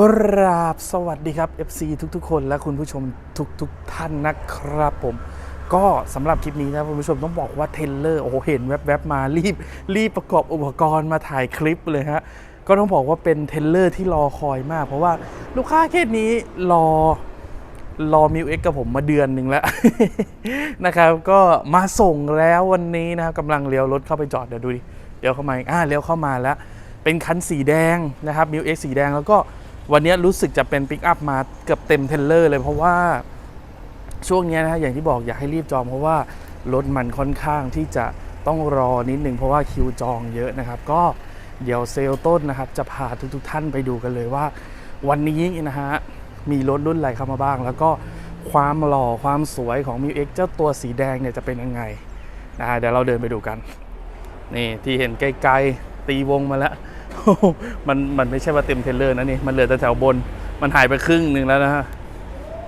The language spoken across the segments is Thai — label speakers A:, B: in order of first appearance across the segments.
A: กราบสวัสดีครับ FC ทุกๆ คนและคุณผู้ชมทุกๆท่านนะครับผม ก็สำหรับคลิปนี้นะคุณผู้ชมต้องบอกว่าเทเลอร์โอ้โหเห็นแวบๆมารีบ รีบประกอบอุปกรณ์มาถ่ายคลิปเลยฮะ ก็ต้องบอกว่าเป็นเทเลอร์ที่รอคอยมาก เพราะว่าลูกค้าเคสนี้รอรอมิวเอ็กกับผมมาเดือนหนึ่งแล้วนะครับ ก็มาส่งแล้ววันนี้นะครับกำลังเลี้ยวรถเข้าไปจอดเดี๋ยวดูดิเดี๋ยวเข้ามาอ่าเลี้ยวเข้ามาแล้ว เป็นคันสีแดงนะครับมิวเอ็กสีแดงแล้วก็ วันนี้รู้สึกจะเป็นปิกอัพมาเกือบเต็มเทรลเลอร์เลยเพราะว่าช่วงนี้นะฮะอย่างที่บอกอยากให้รีบจองเพราะว่ารถมันค่อนข้างที่จะต้องรอนิดนึงเพราะว่าคิวจองเยอะนะครับ ก็เดี๋ยวเซลล์ต้นนะครับ จะพาทุกๆท่านไปดูกันเลยว่า วันนี้นะฮะมีรถรุ่นอะไรเข้ามาบ้าง แล้วก็ความหล่อความสวยของ m ิวเอ็กเจ้าตัวสีแดงเนี่ยจะเป็นยังไงนะฮะเดี๋ยวเราเดินไปดูกัน นี่ที่เห็นไกลๆตีวงมาแล้ว มันมันไม่ใช่ว่าเต็มเทเลอร์นะนี่ มันเหลือแต่แถวบน มันหายไปครึ่งหนึ่งแล้วนะฮะ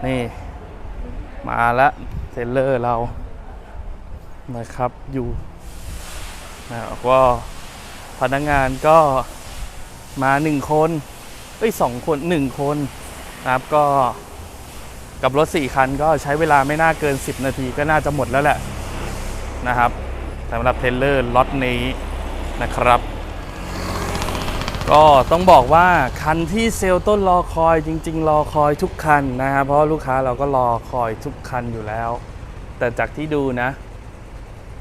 A: นี่ มาล้วเทเลอร์เรา นะครับอยู่นะก็พนักงานก็มาหนึ่งคนเอ้ยสองคนหนึ่งคนนะครับก็กับรถ 4 คันก็ใช้เวลาไม่น่าเกิน 10 นาทีก็น่าจะหมดแล้วแหละนะครับสำหรับเทเลอร์ล็อตนี้นะครับ ก็ต้องบอกว่าคันที่เซลล์ต้นรอคอยจริง ๆ รอคอยทุกคันนะครับเพราะลูกค้าเราก็รอคอยทุกคันอยู่แล้ว แต่จากที่ดูนะ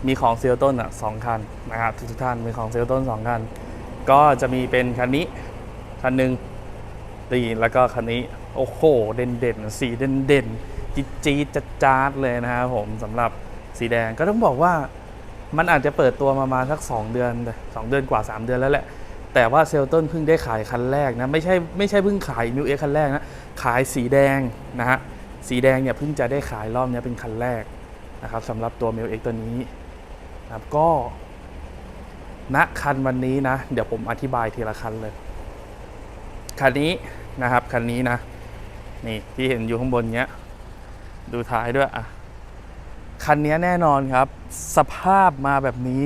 A: มีของเซลล์ต้นอะสองคันนะครับทุกท่านมีของเซลล์ต้นสองคัน ก็จะมีเป็นคันนี้คันหนึ่งตีแล้วก็คันนี้โอ้โหเด่นเด่นๆสีเด่นเด่นๆจี๊ดจี๊ดจัดจ้าดเลยนะครับผมสำหรับสีแดงก็ต้องบอกว่ามันอาจจะเปิดตัวมามาสัก 2 เดือนสองเดือนกว่า 3 เดือนแล้วแหละ แต่ว่าเซลต้นเพิ่งได้ขายคันแรกนะไม่ใช่ไม่ใช่เพิ่งขายมิวเอ็กคันแรกนะขายสีแดงนะฮะสีแดงเนี่ยเพิ่งจะได้ขายรอบนี้เป็นคันแรกนะครับสำหรับตัวมิวเอ็กตัวนี้นะครับก็ณคันวันนี้นะ เดี๋ยวผมอธิบายทีละคันเลย คันนี้นะครับคันนี้นะ นี่ที่เห็นอยู่ข้างบนเนี้ย ดูท้ายด้วยอะคันนี้แน่นอนครับ สภาพมาแบบนี้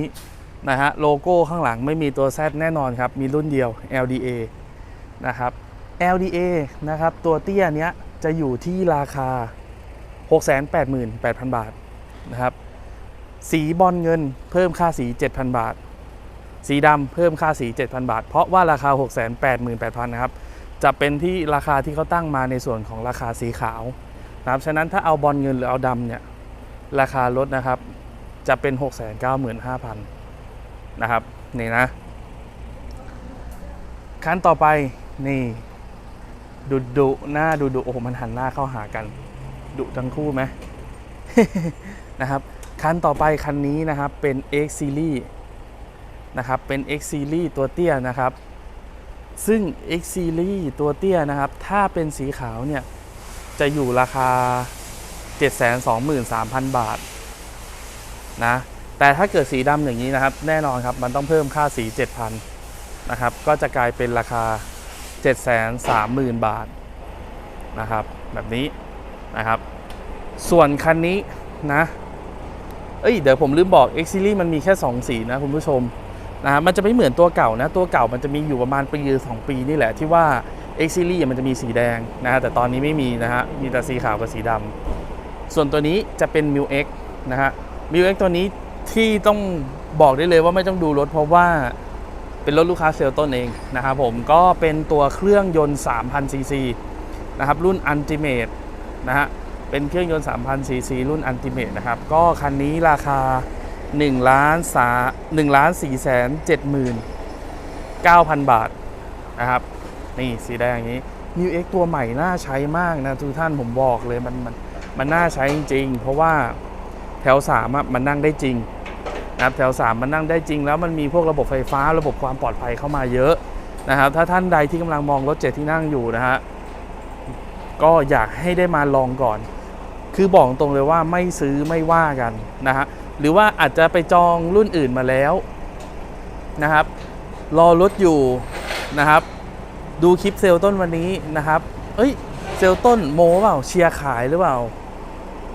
A: นะฮะโลโก้ข้างหลังไม่มีตัว Z แน่นอนครับ มีรุ่นเดียว LDA นะครับ LDA นะครับตัวเตี้ยเนี้ยจะอยู่ที่ราคา 688,000 บาทนะครับสีบอลเงินเพิ่มค่าสี 7,000 บาท สีดำเพิ่มค่าสี 7,000 บาท เพราะว่าราคา 688,000 นะครับจะเป็นที่ราคาที่เขาตั้งมาในส่วนของราคาสีขาวนะครับฉะนั้นถ้าเอาบอลเงินหรือเอาดำเนี่ยราคารถนะครับจะเป็น 695,000 นะครับนี่นะขั้นต่อไปนี่ดุดุหน้าดุดุโอ้โหมันหันหน้าเข้าหากันดุทั้งคู่ไหมนะครับคันต่อไปคันนี้นะครับเป็น X Series นะครับเป็น X Series ตัวเตี้ยนะครับ ซึ่ง X Series ตัวเตี้ยนะครับ ถ้าเป็นสีขาวเนี่ย จะอยู่ราคา 723,000 บาทนะ แต่ถ้าเกิดสีดำอย่างนี้นะครับ แน่นอนครับมันต้องเพิ่มค่าสี 7,000นะครับก็จะกลายเป็นราคา 730,000 บาทนะครับแบบนี้นะครับ ส่วนคันนี้นะเอ้ยเดี๋ยวผมลืมบอก X Series มันมีแค่ 2 สีนะคุณผู้ชมนะฮะมันจะไม่เหมือนตัวเก่านะ ตัวเก่ามันจะมีอยู่ประมาณปีหรือสองปีนี่แหละที่ว่า X Series มันจะมีสีแดงนะฮะแต่ตอนนี้ไม่มีนะฮะมีแต่สีขาวกับสีดำส่วนตัวนี้จะเป็น m ิ X นะฮะ m ิ X ตัวนี้ ที่ต้องบอกได้เลยว่าไม่ต้องดูรถเพราะว่าเป็นรถลูกค้าเซลล์ต้นเองนะครับผมก็เป็นตัวเครื่องยนต์ 3,000ซีซีนะครับรุ่น Ultimate นะฮะเป็นเครื่องยนต์ 3,000ซีซีรุ่น Ultimate นะครับ ก็คันนี้ราคา1ล้านสา1ล้าน4แสน7หมื่น9,000 บาทนะครับ นี่สีแดงอย่างนี้ New X ตัวใหม่น่าใช้มากนะทุกท่านผมบอกเลยมันมันมันน่าใช้จริง เพราะว่าแถว3อะมันนั่งได้จริง นะครับแถว 3 มันนั่งได้จริงแล้วมันมีพวกระบบไฟฟ้าระบบความปลอดภัยเข้ามาเยอะนะครับ ถ้าท่านใดที่กำลังมองรถเจ็ดที่นั่งอยู่นะฮะก็อยากให้ได้มาลองก่อน คือบอกตรงเลยว่าไม่ซื้อไม่ว่ากันนะฮะหรือว่าอาจจะไปจองรุ่นอื่นมาแล้วนะครับ รอรถอยู่นะครับ ดูคลิปเซลต้นวันนี้นะครับ เอ้ยเซลต้นโมเปล่าเชียร์ขายหรือเปล่า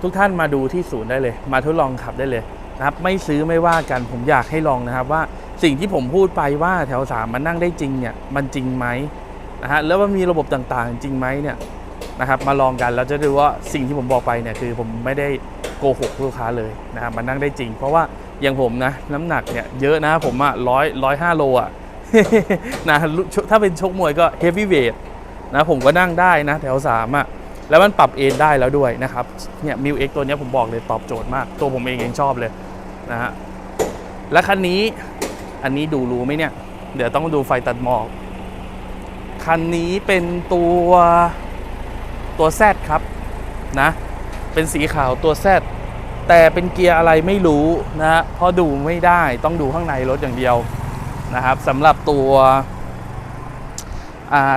A: ทุกท่านมาดูที่ศูนย์ได้เลย มาทดลองขับได้เลย นะครับไม่ซื้อไม่ว่ากันผมอยากให้ลองนะครับว่าสิ่งที่ผมพูดไปว่าแถวสามมันนั่งได้จริงเนี่ยมันจริงไหมนะฮะแล้วมันมีระบบต่างๆ จริงไหมเนี่ยนะครับมาลองกันแล้วจะดูว่าสิ่งที่ผมบอกไปเนี่ยคือผมไม่ได้โกหกลูกค้าเลยนะครับมันนั่งได้จริง เพราะว่าอย่างผมนะน้ำหนักเนี่ยเยอะนะผมอะร้อยร้อยห้าโลอะนะถ้าเป็นชกมวยก็เฮฟวี่เวทนะผมก็นั่งได้นะแถวสามอะ แล้วมันปรับเอนได้แล้วด้วยนะครับเนี่ยมิวเอ็กตัวนี้ผมบอกเลยตอบโจทย์มาก ตัวผมเองเองชอบเลยนะฮะและคันนี้อันนี้ดูรู้ไหมเนี่ย เดี๋ยวต้องดูไฟตัดหมอก คันนี้เป็นตัวตัวแซดครับนะเป็นสีขาวตัวแซดแต่เป็นเกียร์อะไรไม่รู้นะฮะเพราะดูไม่ได้ต้องดูข้างในรถอย่างเดียวนะครับสำหรับตัว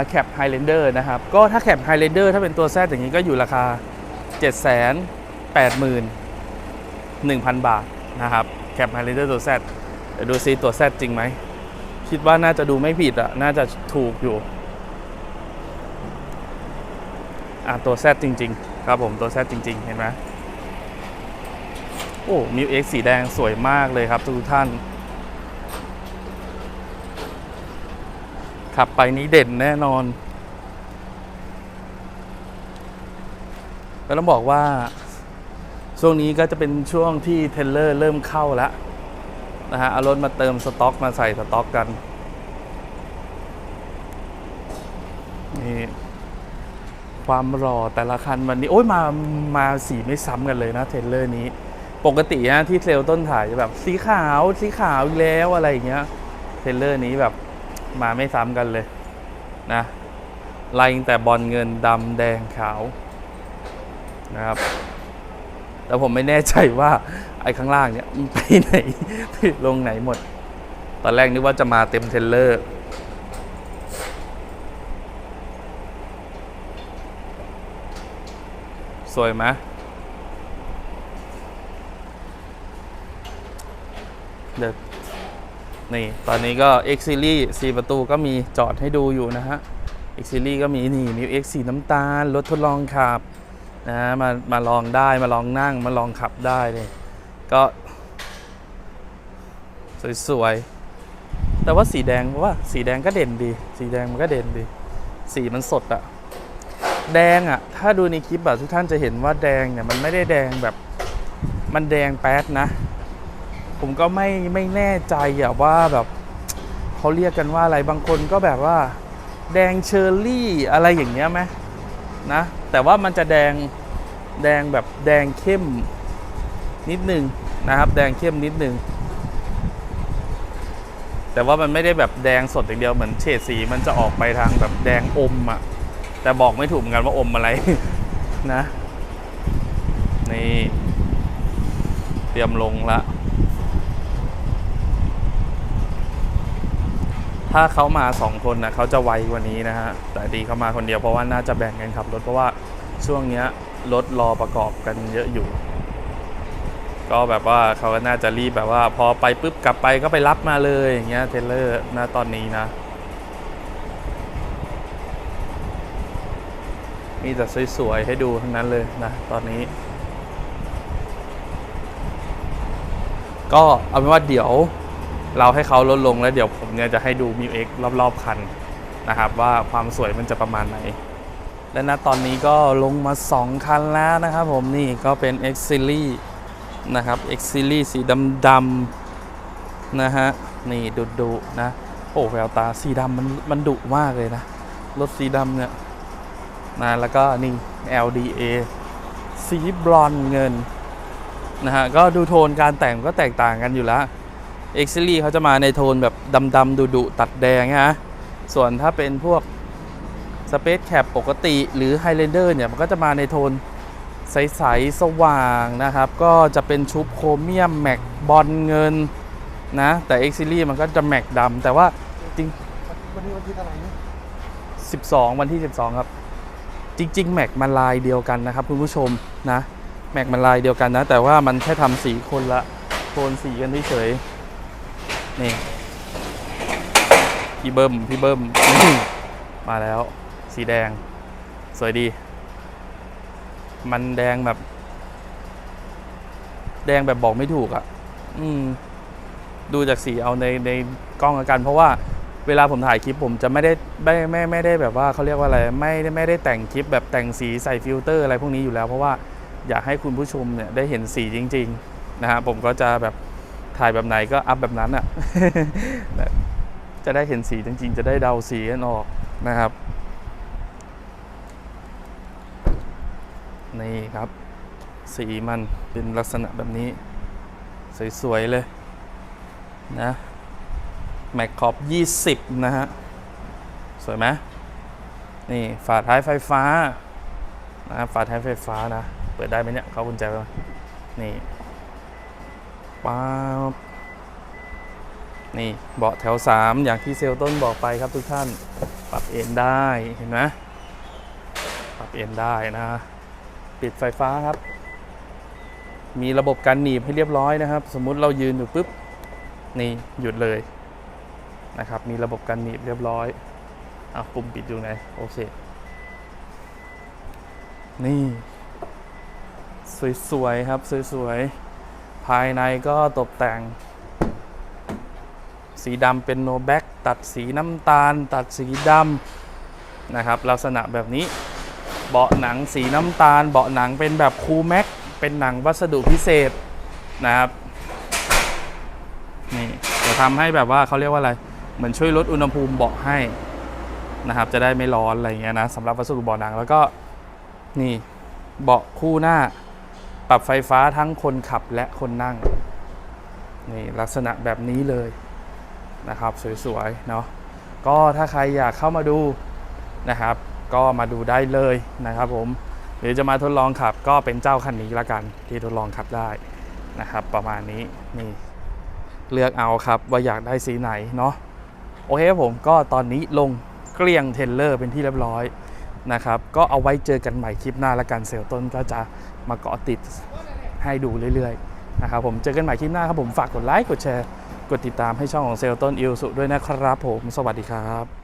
A: แคปไฮเลนเดอร์นะครับ ก็ถ้าแคปไฮเลนเดอร์ถ้าเป็นตัวแซดอย่างนี้ก็อยู่ราคา 7 8 1 0 0 0 บาทนะครับแคปไฮเลนเดอร์ตัวแซดดูซิตัวแซดจริงไหม คิดว่าน่าจะดูไม่ผิดอะน่าจะถูกอยู่อะตัวแซดจริง ๆ ครับผมตัวแซดจริง ๆ เห็นไหมโอ้มิวเอ็กสีแดงสวยมากเลยครับทุกท่าน ขับไปนี้เด่นแน่นอนก็ต้องบอกว่า ช่วงนี้ก็จะเป็นช่วงที่เทรลเลอร์เริ่มเข้าแล้วนะฮะเอารถมาเติมสต็อกมาใส่สต็อกกัน นี่ ความหล่อแต่ละคันวันนี้ โอ้ยมามาสีไม่ซ้ำกันเลยนะเทรลเลอร์นี้ ปกตินะที่เซลล์ต้นถ่ายจะแบบสีขาวสีขาวอีกแล้วอะไรอย่างเงี้ยเทรลเลอร์นี้แบบ มาไม่ซ้ำกันเลยนะไล่แต่บอลเงินดำแดงขาวนะครับ แต่ผมไม่แน่ใจว่าไอ้ข้างล่างเนี่ยไปไหนลงไหนหมด ตอนแรกนึกว่าจะมาเต็มเทรลเลอร์สวยไหมเดี๋ยว นี่ตอนนี้ก็ X Series 4 ประตูก็มีจอดให้ดูอยู่นะฮะ X Series ก็มีนี่มี X สีน้ำตาล รถทดลองขับนะมามาลองได้มาลองนั่งมาลองขับได้เลยก็ สวยๆ แต่ว่าสีแดงว่าสีแดงก็เด่นดี สีแดงมันก็เด่นดี สีมันสดอะแดงอะถ้าดูในคลิปอะทุกท่านจะเห็นว่าแดงเนี่ยมันไม่ได้แดงแบบมันแดงแป๊ดนะ ผมก็ไม่ไม่แน่ใจอะว่าแบบเขาเรียกกันว่าอะไรบางคนก็แบบว่า แดงเชอร์รี่อะไรอย่างเงี้ยไหมนะ แต่ว่ามันจะแดงแดงแบบแดงเข้มนิดนึงนะครับ แดงเข้มนิดนึงแต่ว่ามันไม่ได้แบบแดงสดอย่างเดียวเหมือนเฉดสีมันจะออกไปทางแบบแดงอมอะแต่บอกไม่ถูกเหมือนกันว่าอมอะไรนะนี่เตรียมลงละ ถ้าเขามาสองคนนะเขาจะไวกว่านี้นะฮะ แต่ดีเขามาคนเดียวเพราะว่าน่าจะแบ่งกันขับรถเพราะว่าช่วงเนี้ยรถรอประกอบกันเยอะอยู่ ก็แบบว่าเขาก็น่าจะรีบแบบว่า พอไปปุ๊บกลับไปก็ไปรับมาเลยอย่างเงี้ยเทเลอร์นะตอนนี้นะ มีแต่สวยๆให้ดูทั้งนั้นเลยนะตอนนี้ ก็เอาเป็นว่าเดี๋ยว เราให้เขาลดลงแล้วเดี๋ยวผมเนี่ยจะให้ดูมิวเอ็กรอบๆคันนะครับ ว่าความสวยมันจะประมาณไหน และณตอนนี้ก็ลงมา 2 คันแล้วนะครับผมนี่ก็เป็น X Series นะครับ X Series สีดำๆนะฮะ นี่ดุดุๆนะ โอ้แววตาสีดำมันมันดุมากเลยนะ รถสีดำเนี่ยนะแล้วก็นี่ LDA สีบรอนเงินนะฮะ ก็ดูโทนการแต่งก็แตกต่างกันอยู่แล้ว X Series เขาจะมาในโทนแบบดำๆดุๆตัดแดงนะส่วนถ้าเป็นพวก Space Cap ปกติหรือ Highlander เนี่ย มันก็จะมาในโทนใส ๆ สว่างนะครับ ก็จะเป็นชุบโครเมียม แม็กบอลเงินนะ แต่ X Series มันก็จะแม็กดำแต่ว่าจริง
B: วันนี้วันที่เท่าไหร่นะ
A: 12 วันที่ 12 ครับ จริง ๆ แม็กมันลายเดียวกันนะครับ คุณผู้ชมนะ แม็กมันลายเดียวกันนะ แต่ว่ามันแค่ทำสีคนละโทนสีกันเฉยๆ นี่พี่เบิ้มพี่เบิ้มมาแล้ว สีแดง สวยดี มันแดงแบบ แดงแบบบอกไม่ถูกอะ่ะ อืม ดูจากสีเอาในในกล้องกัน เพราะว่าเวลาผมถ่ายคลิปผมจะไม่ได้ไม่ไม่ไม่ได้แบบว่าเขาเรียกว่าอะไร ไม่ได้ไม่ได้แต่งคลิปแบบแต่งสีใส่ฟิลเตอร์อะไรพวกนี้อยู่แล้ว เพราะว่าอยากให้คุณผู้ชมเนี่ยได้เห็นสีจริง ๆ นะฮะผมก็จะแบบ ถ่ายแบบไหนก็อัพแบบนั้นอะ จะได้เห็นสีจริง ๆ จะได้เดาสีกันออกนะครับ นี่ครับ สีมันเป็นลักษณะแบบนี้ สวย ๆ เลย นะแม็กขอบ 20 นะฮะ สวยไหมนี่ ฝาท้ายไฟฟ้านะฝาท้ายไฟฟ้านะ เปิดได้ไหมเนี่ย เขากุญแจไปไหมนี่ ป๊าบนี่เบาะแถว 3 อย่างที่เซลต้นบอกไปครับทุกท่าน ปรับเอนได้เห็นไหมปรับเอนได้นะ ปิดไฟฟ้าครับ มีระบบการหนีบให้เรียบร้อยนะครับ สมมุติเรายืนอยู่ปุ๊บ นี่หยุดเลยนะครับ มีระบบการหนีบเรียบร้อยอะปุ่มปิดอยู่ไหนโอเค นี่ สวยๆครับ สวยๆ ภายในก็ตกแต่ง สีดำเป็นโนแบ็กตัดสีน้ำตาล ตัดสีดำนะครับ ลักษณะแบบนี้ เบาะหนังสีน้ำตาล เบาะหนังเป็นแบบคูลแม็กเป็นหนังวัสดุพิเศษนะครับนี่จะทำให้แบบว่าเขาเรียกว่าอะไร เหมือนช่วยลดอุณหภูมิเบาะให้นะครับ จะได้ไม่ร้อนอะไรเงี้ยนะสำหรับวัสดุเบาะหนังแล้วก็นี่เบาะคู่หน้า ปรับไฟฟ้าทั้งคนขับและคนนั่ง นี่ลักษณะแบบนี้เลยนะครับ สวยๆเนาะก็ถ้าใครอยากเข้ามาดูนะครับ ก็มาดูได้เลยนะครับผมหรือจะมาทดลองขับก็เป็นเจ้าคันนี้ละกันที่ทดลองขับได้นะครับ ประมาณนี้นี่เลือกเอาครับว่าอยากได้สีไหนเนาะโอเคครับผมก็ตอนนี้ลงเกลี้ยงเทรลเลอร์เป็นที่เรียบร้อย นะครับ ก็เอาไว้เจอกันใหม่คลิปหน้าละกันเซลต้นก็จะมาเกาะติดให้ดูเรื่อยๆนะครับผมเจอกันใหม่คลิปหน้าครับผมฝากกดไลค์กดแชร์ กดติดตามให้ช่องของเซลลต้นอิลสุด้วยนะครับผม สวัสดีครับ